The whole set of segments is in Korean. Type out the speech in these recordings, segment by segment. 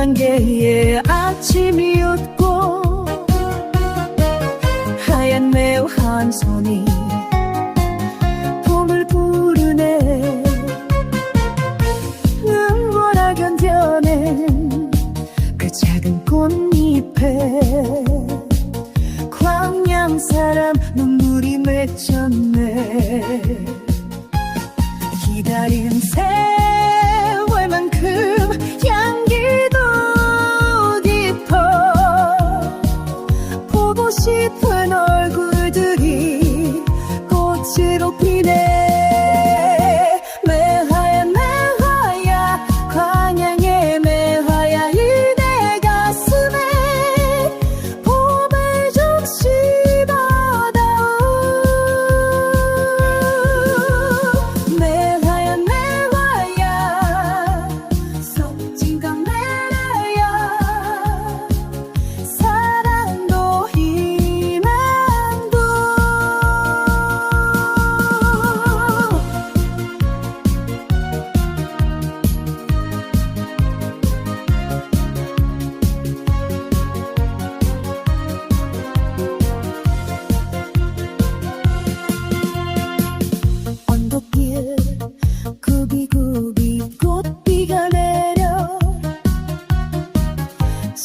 진가운 물한 개의 아침이었고 하얀 매우 한 손이 봄을 부르네. 눈보라 견뎌낸 그 작은 꽃잎에 광양 사람 눈물이 맺혔네. 기다린 세 얼굴들이 꽃으로 피네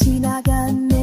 지나간 내